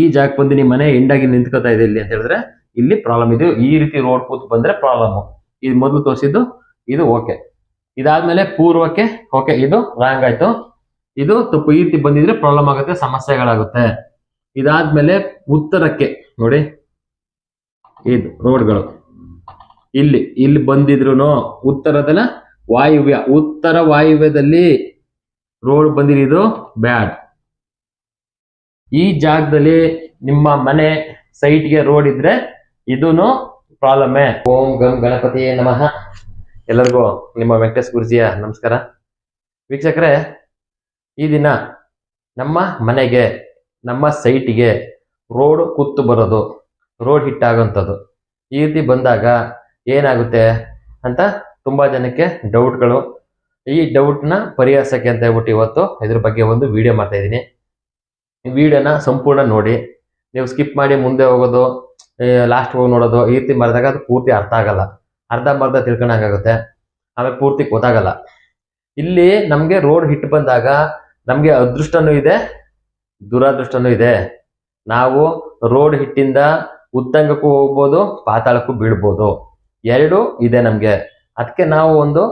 ಈ ಜಾಗಕ್ಕೆ ಬಂದು ನಿಮ್ಮ ಮನೆ ಎಂಡಾಗಿ ನಿಂತ್ಕೋತಾ ಇದೆ ಇಲ್ಲಿ ಅಂತ ಹೇಳಿದ್ರೆ ಇಲ್ಲಿ ಪ್ರಾಬ್ಲಮ್ ಇದು. ಈ ರೀತಿ ರೋಡ್ ಕೂತ್ ಬಂದ್ರೆ ಪ್ರಾಬ್ಲಮ್. ಇದು ಮೊದಲು ತೋರಿಸಿದ್ದು ಇದು ಓಕೆ. ಇದಾದ್ಮೇಲೆ ಪೂರ್ವಕ್ಕೆ, ಓಕೆ, ಇದು ರಾಂಗ್ ಆಯ್ತು. ಇದು ತಪ್ಪು ಈ ರೀತಿ ಬಂದಿದ್ರೆ ಪ್ರಾಬ್ಲಮ್ ಆಗುತ್ತೆ, ಸಮಸ್ಯೆಗಳಾಗುತ್ತೆ. ಇದಾದ್ಮೇಲೆ ಉತ್ತರಕ್ಕೆ ನೋಡಿ. ಇದು ರೋಡ್ಗಳು. ಇಲ್ಲಿ ಇಲ್ಲಿ ಬಂದಿದ್ರು ಉತ್ತರದಲ್ಲ ವಾಯುವ್ಯ. ಉತ್ತರ ವಾಯುವ್ಯದಲ್ಲಿ ರೋಡ್ ಬಂದಿರೋದು ಬ್ಯಾಡ್. ಈ ಜಾಗದಲ್ಲಿ ನಿಮ್ಮ ಮನೆ ಸೈಟ್ಗೆ ರೋಡ್ ಇದ್ರೆ ಇದೂನು ಪ್ರಾಬ್ಲಮ್ಮೇ ಓಂ ಗಂ ಗಣಪತಿ ನಮಃ. ಎಲ್ಲರಿಗೂ ನಿಮ್ಮ ವೆಂಕಟೇಶ್ ಗುರುಜಿಯ ನಮಸ್ಕಾರ. ವೀಕ್ಷಕರೇ, ಈ ದಿನ ನಮ್ಮ ಮನೆಗೆ, ನಮ್ಮ ಸೈಟಿಗೆ ರೋಡ್ ಕುತ್ತು ಬರೋದು ರೋಡ್ ಹಿಟ್ ಆಗೋಂಥದ್ದು ಈ ರೀತಿ ಬಂದಾಗ ಏನಾಗುತ್ತೆ ಅಂತ ತುಂಬ ಜನಕ್ಕೆ ಡೌಟ್ಗಳು ಈ ಡೌಟ್ನ ಪರಿಹರಿಸೋಕ್ಕೆ ಅಂತ ಹೇಳ್ಬಿಟ್ಟು ಇವತ್ತು ಇದ್ರ ಬಗ್ಗೆ ಒಂದು ವಿಡಿಯೋ ಮಾಡ್ತಾ ಇದ್ದೀನಿ. ವಿಡಿಯೋನ ಸಂಪೂರ್ಣ ನೋಡಿ. ನೀವು ಸ್ಕಿಪ್ ಮಾಡಿ ಮುಂದೆ ಹೋಗೋದು ಲಾಸ್ಟ್ ಹೋಗಿ ನೋಡೋದು, ಈ ರೀತಿ ಮಾಡಿದಾಗ ಅದು ಪೂರ್ತಿ ಅರ್ಥ ಆಗಲ್ಲ. ಅರ್ಧಂಬರ್ಧ ತಿಳ್ಕೊಳಂಗಾಗುತ್ತೆ ಆಮೇಲೆ ಪೂರ್ತಿ ಗೊತ್ತಾಗಲ್ಲ. ಇಲ್ಲಿ ನಮಗೆ ರೋಡ್ ಹಿಟ್ ಬಂದಾಗ ನಮಗೆ ಅದೃಷ್ಟನೂ ಇದೆ, ದುರಾದೃಷ್ಟನೂ ಇದೆ. ನಾವು ರೋಡ್ ಹಿಟ್ಟಿಂದ ಉತ್ತಂಗಕ್ಕೂ ಹೋಗ್ಬೋದು, ಪಾತಾಳಕ್ಕೂ ಬೀಳ್ಬೋದು. ಎರಡು ಇದೆ ನಮಗೆ. ಅದಕ್ಕೆ ನಾವು ಒಂದು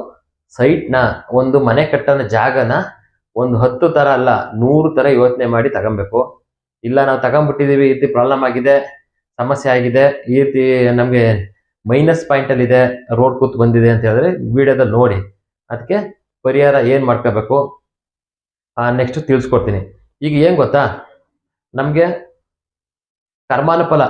ಸೈಟ್ನ ಒಂದು ಮನೆ ಕಟ್ಟೋ ಜಾಗನ ಒಂದು ಹತ್ತು ಥರ ಅಲ್ಲ, ನೂರು ಥರ ಯೋಚನೆ ಮಾಡಿ ತಗೊಬೇಕು. ಇಲ್ಲ, ನಾವು ತಗೊಂಡ್ಬಿಟ್ಟಿದೀವಿ ಈ ರೀತಿ ಪ್ರಾಬ್ಲಮ್ ಆಗಿದೆ, ಸಮಸ್ಯೆ ಆಗಿದೆ, ಈ ರೀತಿ ನಮಗೆ ಮೈನಸ್ ಪಾಯಿಂಟಲ್ಲಿ ಇದೆ ರೋಡ್ ಕೂತ್ ಬಂದಿದೆ ಅಂತ ಹೇಳಿದ್ರೆ ವಿಡಿಯೋದಲ್ಲಿ ನೋಡಿ. ಅದಕ್ಕೆ ಪರಿಹಾರ ಏನು ಮಾಡ್ಕೋಬೇಕು? ನೆಕ್ಸ್ಟ್ ತಿಳಿಸ್ಕೊಡ್ತೀನಿ. ಈಗ ಏನು ಗೊತ್ತಾ? ನಮಗೆ ಕರ್ಮಾನುಫಲ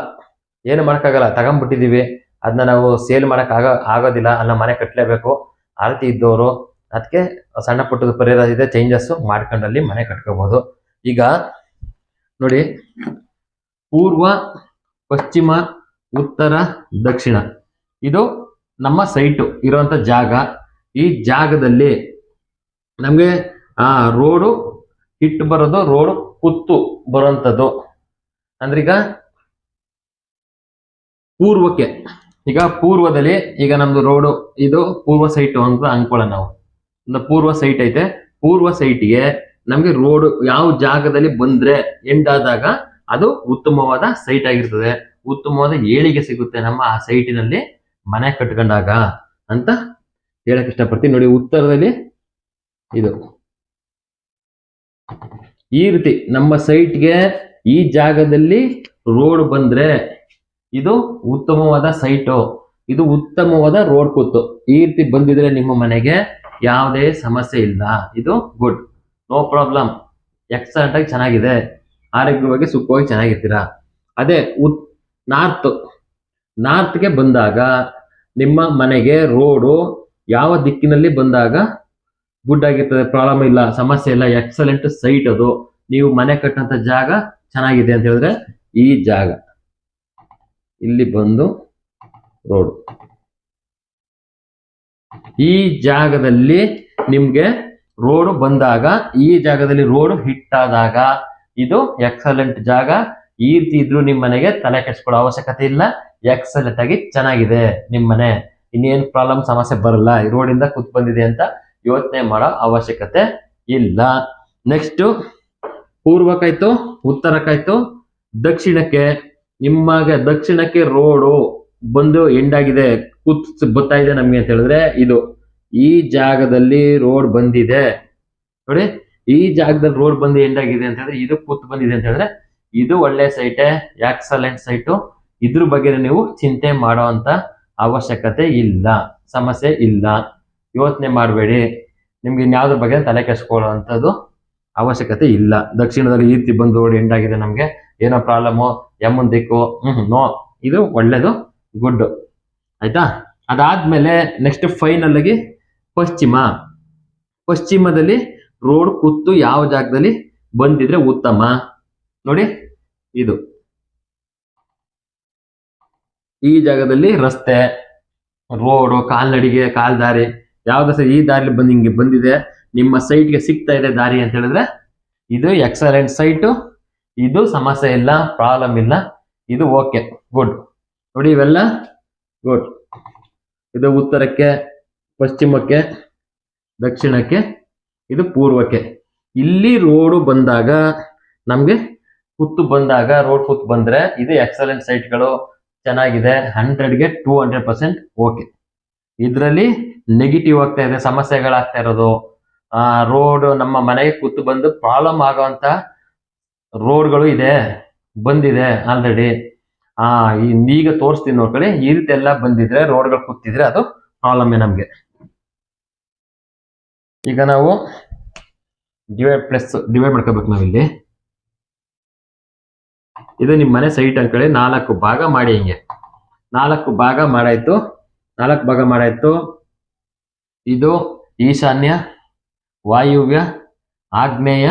ಏನು ಮಾಡೋಕ್ಕಾಗಲ್ಲ, ತಗೊಂಡ್ಬಿಟ್ಟಿದ್ದೀವಿ. ಅದನ್ನ ನಾವು ಸೇಲ್ ಮಾಡೋಕ್ಕಾಗ ಆಗ, ಆಗೋದಿಲ್ಲ, ಅಲ್ಲ ಮನೆ ಕಟ್ಟಲೇಬೇಕು ಆರತಿ ರೀತಿ ಇದ್ದವರು ಅದಕ್ಕೆ ಸಣ್ಣ ಪುಟ್ಟದ ಪರಿಹಾರ ಇದೆ ಚೇಂಜಸ್ ಮಾಡ್ಕೊಂಡಲ್ಲಿ ಮನೆ ಕಟ್ಕೋಬಹುದು ಈಗ ನೋಡಿ, ಪೂರ್ವ, ಪಶ್ಚಿಮ, ಉತ್ತರ, ದಕ್ಷಿಣ. ಇದು ನಮ್ಮ ಸೈಟು ಇರುವಂತ ಜಾಗ. ಈ ಜಾಗದಲ್ಲಿ ನಮಗೆ, ಆ, ರೋಡು ಹಿಟ್ಟು ಬರೋದು, ರೋಡು ಕುತ್ತು ಬರುವಂಥದ್ದು ಅಂದ್ರೆ ಈಗ ಪೂರ್ವಕ್ಕೆ, ಈಗ ಪೂರ್ವದಲ್ಲಿ ಈಗ ನಮ್ದು ರೋಡು, ಇದು ಪೂರ್ವ ಸೈಟ್ ಅಂತ ಅನ್ಕೊಳ್ಳೋಣ ನಾವು. ಪೂರ್ವ ಸೈಟ್ ಐತೆ. ಪೂರ್ವ ಸೈಟ್ಗೆ ನಮಗೆ ರೋಡ್ ಯಾವ ಜಾಗದಲ್ಲಿ ಬಂದ್ರೆ ಎಂಡ್ ಆದಾಗ ಅದು ಉತ್ತಮವಾದ ಸೈಟ್ ಆಗಿರ್ತದೆ. ಉತ್ತಮವಾದ ಏಳಿಗೆ ಸಿಗುತ್ತೆ ನಮ್ಮ ಆ ಸೈಟಿನಲ್ಲಿ ಮನೆ ಕಟ್ಕೊಂಡಾಗ ಅಂತ ಹೇಳಕ್ ಇಷ್ಟಪಡ್ತೀನಿ. ನೋಡಿ ಉತ್ತರದಲ್ಲಿ ಇದು. ಈ ರೀತಿ ನಮ್ಮ ಸೈಟ್ಗೆ ಈ ಜಾಗದಲ್ಲಿ ರೋಡ್ ಬಂದ್ರೆ ಇದು ಉತ್ತಮವಾದ ಸೈಟು ಇದು ಉತ್ತಮವಾದ ರೋಡ್ ಕೂತು. ಈ ರೀತಿ ಬಂದಿದ್ರೆ ನಿಮ್ಮ ಮನೆಗೆ ಯಾವುದೇ ಸಮಸ್ಯೆ ಇಲ್ಲ. ಇದು ಗುಡ್ ನೋ ಪ್ರಾಬ್ಲಮ್ ಎಕ್ಸಲೆಂಟ್ ಆಗಿ ಚೆನ್ನಾಗಿದೆ. ಆರೋಗ್ಯವಾಗಿ ಸುಖವಾಗಿ ಚೆನ್ನಾಗಿರ್ತೀರಾ? ಅದೇ ಉತ್ ನಾರ್ತ್ ನಾರ್ತ್ಗೆ ಬಂದಾಗ ನಿಮ್ಮ ಮನೆಗೆ ರೋಡು ಯಾವ ದಿಕ್ಕಿನಲ್ಲಿ ಬಂದಾಗ ಗುಡ್ ಆಗಿರ್ತದೆ. ಪ್ರಾಬ್ಲಮ್ ಇಲ್ಲ. ಸಮಸ್ಯೆ ಇಲ್ಲ. ಎಕ್ಸಲೆಂಟ್ ಸೈಟ್ ಅದು. ನೀವು ಮನೆ ಕಟ್ಟಂತ ಜಾಗ ಚೆನ್ನಾಗಿದೆ ಅಂತ ಹೇಳಿದ್ರೆ ಈ ಜಾಗ. ಇಲ್ಲಿ ಬಂದು ರೋಡ್ ಈ ಜಾಗದಲ್ಲಿ ನಿಮ್ಗೆ ರೋಡ್ ಬಂದಾಗ, ಈ ಜಾಗದಲ್ಲಿ ರೋಡ್ ಹಿಟ್ ಆದಾಗ ಇದು ಎಕ್ಸಲೆಂಟ್ ಜಾಗ. ಈ ರೀತಿ ಇದ್ರು ನಿಮ್ ಮನೆಗೆ ತಲೆ ಕೆಡಿಸ್ಕೊಳ್ಳೋ ಅವಶ್ಯಕತೆ ಇಲ್ಲ. ಎಕ್ಸಲೆಂಟ್ ಆಗಿ ಚೆನ್ನಾಗಿದೆ ನಿಮ್ ಮನೆ. ಇನ್ನೇನ್ ಪ್ರಾಬ್ಲಮ್ ಸಮಸ್ಯೆ ಬರಲ್ಲ. ಈ ರೋಡಿಂದ ಕೂತ್ ಬಂದಿದೆ ಅಂತ ಯೋಚನೆ ಮಾಡೋ ಅವಶ್ಯಕತೆ ಇಲ್ಲ. ನೆಕ್ಸ್ಟ್ ಪೂರ್ವಕ್ಕಾಯ್ತು ಉತ್ತರಕ್ಕಾಯ್ತು ದಕ್ಷಿಣಕ್ಕೆ. ನಿಮಗೆ ದಕ್ಷಿಣಕ್ಕೆ ರೋಡು ಬಂದು ಎಂಡ್ ಆಗಿದೆ. ಕೂತ್ ಗೊತ್ತಾ ಇದೆ ನಮ್ಗೆ ಅಂತ ಹೇಳಿದ್ರೆ ಇದು ಈ ಜಾಗದಲ್ಲಿ ರೋಡ್ ಬಂದಿದೆ. ನೋಡಿ, ಈ ಜಾಗದಲ್ಲಿ ರೋಡ್ ಬಂದು ಎಂಡ್ ಆಗಿದೆ ಅಂತ ಹೇಳಿದ್ರೆ ಇದು ಕೂತ್ ಬಂದಿದೆ ಅಂತ ಹೇಳಿದ್ರೆ ಇದು ಒಳ್ಳೆ ಸೈಟೆ ಎಕ್ಸಲೆಂಟ್ ಸೈಟು ಇದ್ರ ಬಗ್ಗೆ ನೀವು ಚಿಂತೆ ಮಾಡೋ ಅಂತ ಅವಶ್ಯಕತೆ ಇಲ್ಲ, ಸಮಸ್ಯೆ ಇಲ್ಲ. ಯೋಚನೆ ಮಾಡಬೇಡಿ. ನಿಮ್ಗೆ ಇನ್ಯಾವ್ದ್ರ ಬಗ್ಗೆ ತಲೆ ಕೆಡಿಸ್ಕೊಳ್ಳೋ ಅಂಥದ್ದು ಅವಶ್ಯಕತೆ ಇಲ್ಲ. ದಕ್ಷಿಣದಲ್ಲಿ ಈ ರೀತಿ ಬಂದು ರೋಡ್ ಎಂಡ್ ಆಗಿದೆ ನಮಗೆ. ಏನೋ ಪ್ರಾಬ್ಲಮ್ಮು ಯಮ್ಮನ್ ದಿಕ್ಕು, ಹ್ಮ್ ನೋ ಇದು ಒಳ್ಳೇದು ಗುಡ್ ಆಯ್ತಾ? ಅದಾದ್ಮೇಲೆ ನೆಕ್ಸ್ಟ್ ಫೈನಲ್ ಆಗಿ ಪಶ್ಚಿಮ. ಪಶ್ಚಿಮದಲ್ಲಿ ರೋಡ್ ಕುತ್ತು ಯಾವ ಜಾಗದಲ್ಲಿ ಬಂದಿದ್ರೆ ಉತ್ತಮ? ನೋಡಿ, ಇದು. ಈ ಜಾಗದಲ್ಲಿ ರಸ್ತೆ ರೋಡು ಕಾಲ್ನಡಿಗೆ, ಕಾಲ್ದಾರಿ, ಯಾವ್ದು ಸಹ ಈ ದಾರಿಲಿ ಬಂದು ಹಿಂಗೆ ಬಂದಿದೆ, ನಿಮ್ಮ ಸೈಟ್ಗೆ ಸಿಗ್ತಾ ಇದೆ ದಾರಿ ಅಂತ ಹೇಳಿದ್ರೆ, ಇದು ಎಕ್ಸಲೆಂಟ್ ಸೈಟು ಇದು ಸಮಸ್ಯೆ ಇಲ್ಲ ಪ್ರಾಬ್ಲಮ್ ಇಲ್ಲ. ಇದು ಓಕೆ ಗುಡ್ ನೋಡಿ ಇವೆಲ್ಲ ಗುಡ್ ಇದು ಉತ್ತರಕ್ಕೆ, ಪಶ್ಚಿಮಕ್ಕೆ, ದಕ್ಷಿಣಕ್ಕೆ, ಇದು ಪೂರ್ವಕ್ಕೆ. ಇಲ್ಲಿ ರೋಡು ಬಂದಾಗ ನಮಗೆ ಕುತ್ತು ಬಂದಾಗ ರೋಡ್ ಕುತ್ತು ಬಂದ್ರೆ ಇದು ಎಕ್ಸಲೆಂಟ್ ಸೈಟ್ಗಳು ಚೆನ್ನಾಗಿದೆ ಹಂಡ್ರೆಡ್ಗೆ ಟೂ ಹಂಡ್ರೆಡ್ ಪರ್ಸೆಂಟ್ ಓಕೆ ಇದರಲ್ಲಿ ನೆಗೆಟಿವ್ ಆಗ್ತಾ ಇದೆ ಸಮಸ್ಯೆಗಳಾಗ್ತಾ ಇರೋದು. ರೋಡ್ ನಮ್ಮ ಮನೆಗೆ ಕೂತು ಬಂದು ಪ್ರಾಬ್ಲಮ್ ಆಗೋವಂಥ ರೋಡ್ಗಳು ಇದೆ, ಬಂದಿದೆ ಆಲ್ರೆಡಿ ಆ ಈಗ ತೋರಿಸ್ತೀನಿ ನೋಡ್ಕೊಳ್ಳಿ ಈ ರೀತಿ ಎಲ್ಲ ಬಂದಿದ್ರೆ, ರೋಡ್ಗಳು ಕೂತಿದ್ರೆ ಅದು ಪ್ರಾಬ್ಲಮ್ಮೇ ನಮಗೆ. ಈಗ ನಾವು ಡಿವೈಡ್ ಪ್ಲಸ್ ಡಿವೈಡ್ ಮಾಡ್ಕೋಬೇಕು ನಾವಿಲ್ಲಿ. ಇದು ನಿಮ್ಮ ಮನೆ ಸೈಟ್ ಅನ್ಕೊಳ್ಳಿ ನಾಲ್ಕು ಭಾಗ ಮಾಡಿ ಹಿಂಗೆ. ನಾಲ್ಕು ಭಾಗ ಮಾಡಾಯ್ತು. ನಾಲ್ಕು ಭಾಗ ಮಾಡಾಯ್ತು. ಇದು ಈಶಾನ್ಯ, ವಾಯುವ್ಯ, ಆಗ್ನೇಯ,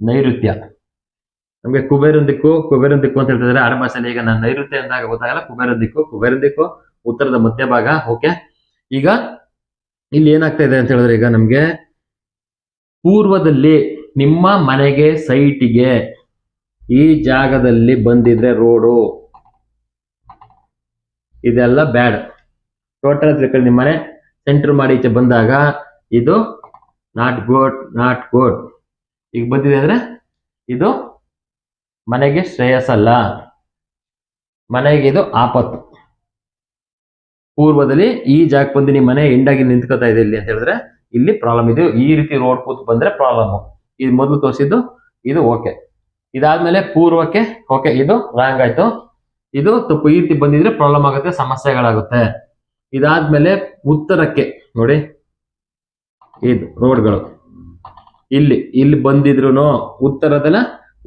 ನೈಋತ್ಯ. ನಮಗೆ ಕುಬೇರನ ದಿಕ್ಕು ಕುಬೇರನ ದಿಕ್ಕು ಅಂತ ಹೇಳ್ತಿದ್ದಾರೆ ಆಡಭಾಷೆಯಲ್ಲಿ ಈಗ ನಾನು ನೈಋತ್ಯ ಅಂದಾಗ ಗೊತ್ತಾಗಲ್ಲ. ಕುಬೇರನ ದಿಕ್ಕು ಕುಬೇರನ ದಿಕ್ಕು ಉತ್ತರದ ಮಧ್ಯಭಾಗ ಓಕೆ ಈಗ ಇಲ್ಲಿ ಏನಾಗ್ತಾ ಇದೆ ಅಂತ ಹೇಳಿದ್ರೆ ಈಗ ನಮ್ಗೆ ಪೂರ್ವದಲ್ಲಿ ನಿಮ್ಮ ಮನೆಗೆ ಸೈಟಿಗೆ ಈ ಜಾಗದಲ್ಲಿ ಬಂದಿದ್ರೆ ರೋಡು. ಇದೆಲ್ಲ ಬ್ಯಾಡ್. ಟೋಟಲ್ ತಿಳ್ಕೊಂಡು ನಿಮ್ಮ ಮನೆ ಸೆಂಟರ್ ಮಾಡಿ ಈಚೆ ಬಂದಾಗ ಇದು ನಾಟ್ ಗೋಡ್ ನಾಟ್ ಗೋಡ್ ಈಗ ಬಂದಿದೆ ಅಂದ್ರೆ ಇದು ಮನೆಗೆ ಶ್ರೇಯಸ್ಸಲ್ಲ. ಮನೆಗೆ ಇದು ಆಪತ್ತು. ಪೂರ್ವದಲ್ಲಿ ಈ ಜಾಗ ಬಂದು ನಿಮ್ಮ ಮನೆ ಎಂಡಾಗಿ ನಿಂತ್ಕೋತಾ ಇದೆ ಇಲ್ಲಿ ಅಂತ ಹೇಳಿದ್ರೆ ಇಲ್ಲಿ ಪ್ರಾಬ್ಲಮ್ ಇದೆ. ಈ ರೀತಿ ರೋಡ್ ಕೂತ್ ಬಂದ್ರೆ ಪ್ರಾಬ್ಲಮ್ ಇದು ಮೊದಲು ತೋರಿಸಿದ್ದು ಇದು ಓಕೆ ಇದಾದ್ಮೇಲೆ ಪೂರ್ವಕ್ಕೆ ಓಕೆ ಇದು ರಾಂಗ್ ಆಯ್ತು. ಇದು ತಪ್ಪು ಈ ರೀತಿ ಬಂದಿದ್ರೆ ಪ್ರಾಬ್ಲಮ್ ಆಗುತ್ತೆ, ಸಮಸ್ಯೆಗಳಾಗುತ್ತೆ. ಇದಾದ್ಮೇಲೆ ಉತ್ತರಕ್ಕೆ ನೋಡಿ. ಇದು ರೋಡ್ಗಳು ಇಲ್ಲಿ ಇಲ್ಲಿ ಬಂದಿದ್ರು ಉತ್ತರದಲ್ಲ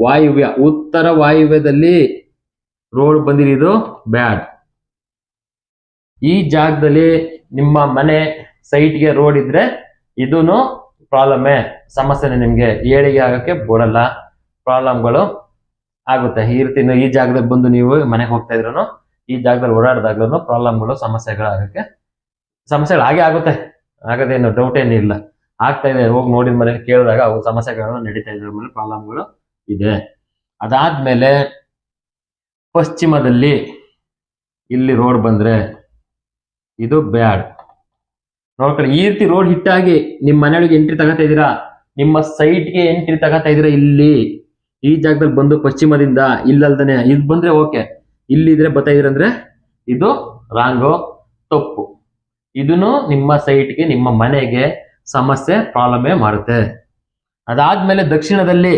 ವಾಯುವ್ಯ, ಉತ್ತರ ವಾಯುವ್ಯದಲ್ಲಿ ರೋಡ್ ಬಂದಿರೋದು ಬ್ಯಾಡ್ ಈ ಜಾಗದಲ್ಲಿ ನಿಮ್ಮ ಮನೆ ಸೈಟ್ಗೆ ರೋಡ್ ಇದ್ರೆ ಇದೂ ಪ್ರಾಬ್ಲಮ್ಮೇ ಸಮಸ್ಯೆನೇ ನಿಮಗೆ. ಏಳಿಗೆ ಆಗಕ್ಕೆ ಬರಲ್ಲ. ಪ್ರಾಬ್ಲಮ್ಗಳು ಆಗುತ್ತೆ. ಈ ರೀತಿ ಈ ಜಾಗದಲ್ಲಿ ಬಂದು ನೀವು ಮನೆಗೆ ಹೋಗ್ತಾ ಇದ್ರು ಈ ಜಾಗದಲ್ಲಿ ಓಡಾಡಿದಾಗ್ಲೂ ಪ್ರಾಬ್ಲಮ್ಗಳು ಸಮಸ್ಯೆಗಳಾಗಕ್ಕೆ ಸಮಸ್ಯೆಗಳು ಹಾಗೆ ಆಗುತ್ತೆ. ಆಗೋದೇನು ಡೌಟ್ ಏನಿಲ್ಲ. ಆಗ್ತಾ ಇದೆ. ಹೋಗಿ ನೋಡಿದ ಮನೇಲಿ ಕೇಳಿದಾಗ ಅವು ಸಮಸ್ಯೆಗಳನ್ನು ನಡೀತಾ ಇದ್ರ. ಮೇಲೆ ಪ್ರಾಬ್ಲಮ್ಗಳು ಇದೆ. ಅದಾದ್ಮೇಲೆ ಪಶ್ಚಿಮದಲ್ಲಿ ಇಲ್ಲಿ ರೋಡ್ ಬಂದ್ರೆ ಇದು ಬ್ಯಾಡ್. ನೋಡ್ಕೊಳ್ಳಿ ಈ ರೀತಿ ರೋಡ್ ಹಿಟ್ಟಾಗಿ ನಿಮ್ಮ ಮನೆಯೊಳಗೆ ಎಂಟ್ರಿ ತಗೋತಾ ಇದ್ದೀರಾ, ನಿಮ್ಮ ಸೈಟ್ಗೆ ಎಂಟ್ರಿ ತಗೋತಾ ಇದ್ದೀರಾ ಇಲ್ಲಿ, ಈ ಜಾಗದಲ್ಲಿ ಬಂದು ಪಶ್ಚಿಮದಿಂದ ಇಲ್ಲಲ್ದನೆ, ಇದು ಬಂದ್ರೆ ಓಕೆ ಇಲ್ಲಿದ್ರೆ ಬರ್ತಾ ಇದ್ರಂದ್ರೆ ಇದು ರಾಂಗು ತಪ್ಪು. ಇದನ್ನು ನಿಮ್ಮ ಸೈಟ್ಗೆ ನಿಮ್ಮ ಮನೆಗೆ ಸಮಸ್ಯೆ ಪ್ರಾಬ್ಲಮೇ ಮಾಡುತ್ತೆ. ಅದಾದ್ಮೇಲೆ ದಕ್ಷಿಣದಲ್ಲಿ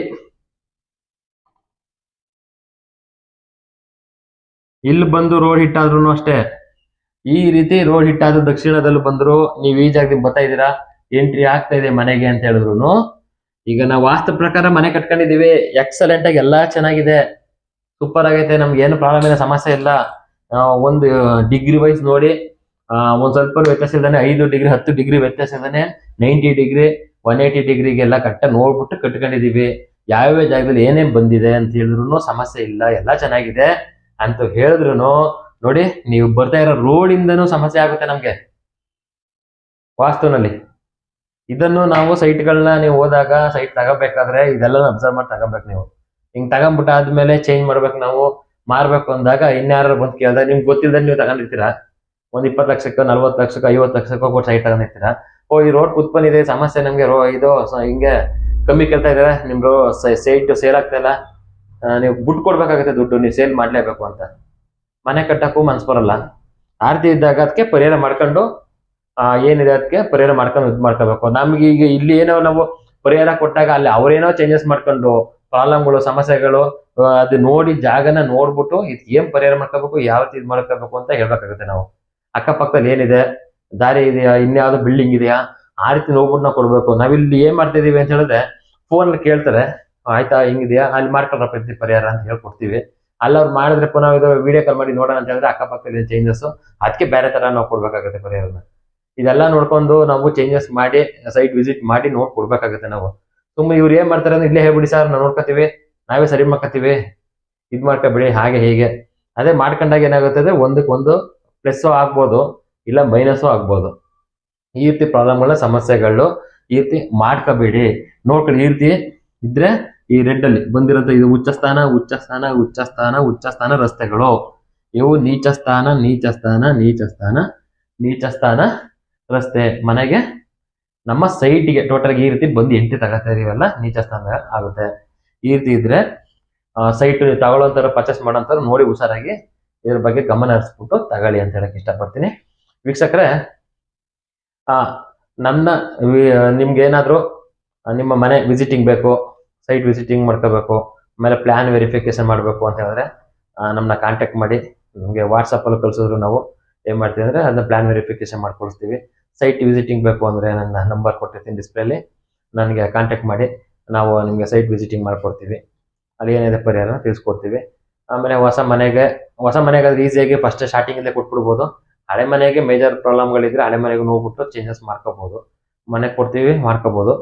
ಇಲ್ಲಿ ಬಂದು ರೋಡ್ ಹಿಟ್ ಹಿಟ್ಟಾದ್ರೂ ಅಷ್ಟೇ. ಈ ರೀತಿ ರೋಡ್ ಹಿಟ್ ಹಿಟ್ಟಾದ ದಕ್ಷಿಣದಲ್ಲಿ ಬಂದ್ರು, ನೀವು ಈ ಜಾಗದಿಂದ ಬರ್ತಾ ಇದ್ದೀರಾ? ಎಂಟ್ರಿ ಆಗ್ತಾ ಇದೆ ಮನೆಗೆ ಅಂತ ಹೇಳಿದ್ರು ಈಗ ನಾವು ವಾಸ್ತು ಪ್ರಕಾರ ಮನೆ ಕಟ್ಕೊಂಡಿದೀವಿ ಎಕ್ಸಲೆಂಟ್ ಆಗಿ ಎಲ್ಲಾ ಚೆನ್ನಾಗಿದೆ. ಸೂಪರ್ ಆಗೈತೆ. ನಮ್ಗೆ ಏನು ಪ್ರಾಬ್ಲಮ್ ಇಲ್ಲ, ಸಮಸ್ಯೆ ಇಲ್ಲ. ಒಂದು ಡಿಗ್ರಿ ವೈಸ್ ನೋಡಿ ಒಂದ್ ಸ್ವಲ್ಪ ವ್ಯತ್ಯಾಸ ಇದ್ದಾನೆ ಐದು ಡಿಗ್ರಿ ಹತ್ತು ಡಿಗ್ರಿ ವ್ಯತ್ಯಾಸ ಇದ್ದಾನೆ ನೈಂಟಿ ಡಿಗ್ರಿ ಒನ್ ಏಯ್ಟಿ ಡಿಗ್ರಿಗೆಲ್ಲ ಕಟ್ಟ ನೋಡ್ಬಿಟ್ಟು ಕಟ್ಕೊಂಡಿದೀವಿ ಯಾವ್ಯಾವ ಜಾಗದಲ್ಲಿ ಏನೇನ್ ಬಂದಿದೆ ಅಂತ ಹೇಳಿದ್ರು ಸಮಸ್ಯೆ ಇಲ್ಲ. ಎಲ್ಲ ಚೆನ್ನಾಗಿದೆ. ಅಂತ ಹೇಳಿದ್ರು ನೋಡಿ, ನೀವು ಬರ್ತಾ ಇರೋ ರೋಡ್ ಇಂದನೂ ಸಮಸ್ಯೆ ಆಗುತ್ತೆ ನಮಗೆ. ವಾಸ್ತುವಿನಲ್ಲಿ. ಇದನ್ನು ನಾವು ಸೈಟ್ಗಳನ್ನ ನೀವು ಹೋದಾಗ, ಸೈಟ್ ತಗೋಬೇಕಾದ್ರೆ ಇದೆಲ್ಲ ಅಬ್ಸರ್ವ್ ಮಾಡಿ ತಗೋಬೇಕು ನೀವು. ಹಿಂಗ್ ತಗೊಂಡ್ಬಿಟ್ಟು ಆದ್ಮೇಲೆ ಚೇಂಜ್ ಮಾಡ್ಬೇಕು ನಾವು, ಮಾರ್ಬೇಕು ಅಂದಾಗ ಇನ್ಯಾರು ಬಂದು ಕೇಳಿದಾಗ ನಿಮ್ಗೆ ಗೊತ್ತಿಲ್ಲದ ನೀವು ತಗೊಂಡಿರ್ತೀರಾ? ಒಂದ್ ಇಪ್ಪತ್ತು ಲಕ್ಷಕ್ಕೆ, ನಲ್ವತ್ತು ಲಕ್ಷಕ್ಕೆ, ಐವತ್ತು ಲಕ್ಷಕ್ಕೆ ಕೊಟ್ಟು ಸೈಟ್ ತಗೊಂಡಿರ್ತೀರಾ? ಓ, ಈ ರೋಡ್ ಉತ್ಪನ್ನ ಇದೆ ಸಮಸ್ಯೆ ನಮಗೆ ರೋ ಇದು ಹಿಂಗೆ ಕಮ್ಮಿ ಕೇಳ್ತಾ ಇದಾರೆ ನಿಮ್ಮ ರೋ ಸೈಟ್ ಸೇಲ್ ಆಗ್ತಾ ಇಲ್ಲ. ನೀವು ಬಿಟ್ಟು ಕೊಡ್ಬೇಕಾಗತ್ತೆ ದುಡ್ಡು, ನೀವು ಸೇಲ್ ಮಾಡ್ಲೇಬೇಕು ಅಂತ. ಮನೆ ಕಟ್ಟಕ್ಕೂ ಮನ್ಸು ಬರಲ್ಲ. ಆರ್ತಿ ಇದ್ದಾಗ ಅದಕ್ಕೆ ಪರಿಹಾರ ಮಾಡ್ಕೊಂಡು ಏನಿದೆ ಅದಕ್ಕೆ ಪರಿಹಾರ ಮಾಡ್ಕೊಂಡು ಇದು ಮಾಡ್ಕೋಬೇಕು. ನಮ್ಗೆ ಈಗ ಇಲ್ಲಿ ಏನೋ ನಾವು ಪರಿಹಾರ ಕೊಟ್ಟಾಗ ಅಲ್ಲಿ ಅವ್ರೇನೋ ಚೇಂಜಸ್ ಮಾಡ್ಕೊಂಡು, ಪ್ರಾಬ್ಲಮ್ಗಳು, ಸಮಸ್ಯೆಗಳು ಅದು ನೋಡಿ ಜಾಗನ ನೋಡ್ಬಿಟ್ಟು ಇದು ಏನ್ ಪರಿಹಾರ ಮಾಡ್ಕೋಬೇಕು, ಯಾವ ರೀತಿ ಇದು ಮಾಡ್ಕೋಬೇಕು ಅಂತ ಹೇಳ್ಬೇಕಾಗುತ್ತೆ ನಾವು. ಅಕ್ಕಪಕ್ಕದಲ್ಲಿ ಏನಿದೆ, ದಾರಿ ಇದೆಯಾ, ಇನ್ಯಾವುದೋ ಬಿಲ್ಡಿಂಗ್ ಇದೆಯಾ, ಆ ರೀತಿ ನೋಡ್ಬಿಟ್ಟು ನಾವು ಕೊಡ್ಬೇಕು. ನಾವಿಲ್ಲಿ ಏನ್ ಮಾಡ್ತಾ ಇದೀವಿ ಅಂತ ಹೇಳಿದ್ರೆ ಫೋನ್ ಕೇಳ್ತಾರೆ. ಆಯ್ತಾ, ಹಿಂಗಿದೆಯಾ? ಅಲ್ಲಿ ಮಾಡ್ಕೊಳ್ರಪ್ಪ ಪ್ರತಿ ಪರಿಹಾರ ಅಂತ ಹೇಳ್ಕೊಡ್ತೀವಿ. ಅಲ್ಲಿ, ಅವ್ರು ಮಾಡಿದ್ರೆ ಪುನಃ ಇದು ವಿಡಿಯೋ ಕಾಲ್ ಮಾಡಿ ನೋಡೋಣ ಅಂತ ಹೇಳಿದ್ರೆ ಅಕ್ಕಪಕ್ಕದ ಚೇಂಜಸ್ ಅದಕ್ಕೆ ಬೇರೆ ತರ ನಾವು ಕೊಡ್ಬೇಕಾಗುತ್ತೆ ಪರಿಹಾರನ. ಇದೆಲ್ಲ ನೋಡ್ಕೊಂಡು ನಾವು ಚೇಂಜಸ್ ಮಾಡಿ ಸೈಟ್ ವಿಸಿಟ್ ಮಾಡಿ ನೋಡಿ ಕೊಡ್ಬೇಕಾಗುತ್ತೆ ನಾವು. ಸುಮ್ಮನೆ ಇವ್ರು ಏನ್ ಮಾಡ್ತಾರೆ ಅಂದ್ರೆ ಇಲ್ಲೇ ಹೇಳ್ಬಿಡಿ ಸರ್ ನಾವು ನೋಡ್ಕೋತೀವಿ. ನಾವೇ ಸರಿ ಮಾಡ್ಕೋತೀವಿ. ಇದು ಮಾಡ್ಕೊಬಿಡಿ ಹಾಗೆ, ಹೀಗೆ. ಅದೇ ಮಾಡ್ಕೊಂಡಾಗ ಏನಾಗುತ್ತದೆ ಒಂದಕ್ಕೆ ಒಂದು ಪ್ಲಸ್ಸು ಆಗ್ಬೋದು, ಇಲ್ಲ ಮೈನಸ್ಸು ಆಗ್ಬೋದು. ಈ ರೀತಿ ಪ್ರಾಬ್ಲಮ್ಗಳ ಸಮಸ್ಯೆಗಳು ಈ ರೀತಿ ಮಾಡ್ಕೋಬೇಡಿ. ನೋಡ್ಕೊಂಡು ಈ ರೀತಿ ಇದ್ರೆ ಈ ರೆಡ್ ಅಲ್ಲಿ ಬಂದಿರೋಂಥ ಇದು ಉಚ್ಚ ಸ್ಥಾನ ಉಚ್ಚ ಸ್ಥಾನ ಉಚ್ಚ ಸ್ಥಾನ ಉಚ್ಚ ಸ್ಥಾನ ರಸ್ತೆಗಳು. ಇವು ನೀಚ ಸ್ಥಾನ ನೀಚ ಸ್ಥಾನ ನೀಚ ಸ್ಥಾನ ನೀಚ ಸ್ಥಾನ ರಸ್ತೆ. ಮನೆಗೆ ನಮ್ಮ ಸೈಟಿಗೆ ಟೋಟಲ್ ಈ ರೀತಿ ಬಂದು ಎಂಟಿ ತಗೋತಾ ಇದೀವಲ್ಲ ನೀಚ ಸ್ಥಾನ ಆಗುತ್ತೆ. ಈ ರೀತಿ ಇದ್ರೆ ಸೈಟ್ ತಗೊಳ್ಳೋಂಥವ್ರು ಪರ್ಚೇಸ್ ಮಾಡೋಂಥವ್ರು ನೋಡಿ ಹುಷಾರಾಗಿ ಇದ್ರ ಬಗ್ಗೆ ಗಮನ ಹರಿಸ್ಬಿಟ್ಟು ತಗೊಳ್ಳಿ ಅಂತ ಹೇಳಕ್ ಇಷ್ಟಪಡ್ತೀನಿ. ವೀಕ್ಷಕರೇ ಆ, ನನ್ನ ನಿಮ್ಗೆ ಏನಾದರೂ ನಿಮ್ಮ ಮನೆ ವಿಸಿಟಿಂಗ್ ಬೇಕು ಸೈಟ್ ವಿಸಿಟಿಂಗ್ ಮಾಡ್ಕೋಬೇಕು, ಆಮೇಲೆ ಪ್ಲಾನ್ ವೆರಿಫಿಕೇಶನ್ ಮಾಡಬೇಕು ಅಂತ ಹೇಳಿದ್ರೆ ನಮ್ಮನ್ನ ಕಾಂಟ್ಯಾಕ್ಟ್ ಮಾಡಿ, ನಮಗೆ ವಾಟ್ಸಪ್ಪಲ್ಲಿ ಕಳಿಸಿದ್ರು ನಾವು, ಏನು ಮಾಡ್ತೀವಿ ಅಂದರೆ ಅದನ್ನ ಪ್ಲಾನ್ ವೆರಿಫಿಕೇಶನ್ ಮಾಡ್ಕೊಳಿಸ್ತೀವಿ ಸೈಟ್ ವಿಸಿಟಿಂಗ್ ಬೇಕು ಅಂದರೆ ನನ್ನ ನಂಬರ್ ಕೊಟ್ಟಿರ್ತೀನಿ ಡಿಸ್ಪ್ಲೇಲಿ ನನಗೆ ಕಾಂಟ್ಯಾಕ್ಟ್ ಮಾಡಿ, ನಾವು ನಿಮಗೆ ಸೈಟ್ ವಿಸಿಟಿಂಗ್ ಮಾಡ್ಕೊಡ್ತೀವಿ. ಅಲ್ಲಿ ಏನಿದೆ ಪರಿಹಾರ ತಿಳಿಸ್ಕೊಡ್ತೀವಿ. ಆಮೇಲೆ ಹೊಸ ಮನೆಗೆ ಹೊಸ ಮನೆಗೆ ಅದು ಈಸಿಯಾಗಿ ಫಸ್ಟ್ ಸ್ಟಾರ್ಟಿಂಗಿಂದ ಕೊಟ್ಬಿಡ್ಬೋದು. ಹಳೆ ಮನೆಗೆ ಮೇಜರ್ ಪ್ರಾಬ್ಲಮ್ಗಳಿದ್ರೆ ಹಳೆ ಮನೆಗೆ ಹೋಗ್ಬಿಟ್ಟು ಚೇಂಜಸ್ ಮಾಡ್ಕೋಬೋದು. ಮನೆ ಕೊಡ್ತೀವಿ, ಮಾಡ್ಕೋಬೋದು.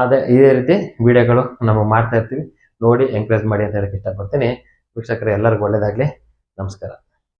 ಅದೇ ಇದೇ ರೀತಿ ವಿಡಿಯೋಗಳು ನಾವು ಮಾಡ್ತಾ ಇರ್ತೀವಿ. ನೋಡಿ ಎಂಕರೇಜ್ ಮಾಡಿ ಅಂತ ಹೇಳಕ್ಕೆ ಇಷ್ಟಪಡ್ತೀನಿ. ವೀಕ್ಷಕರು, ಎಲ್ಲರಿಗೂ ಒಳ್ಳೇದಾಗಲಿ. ನಮಸ್ಕಾರ.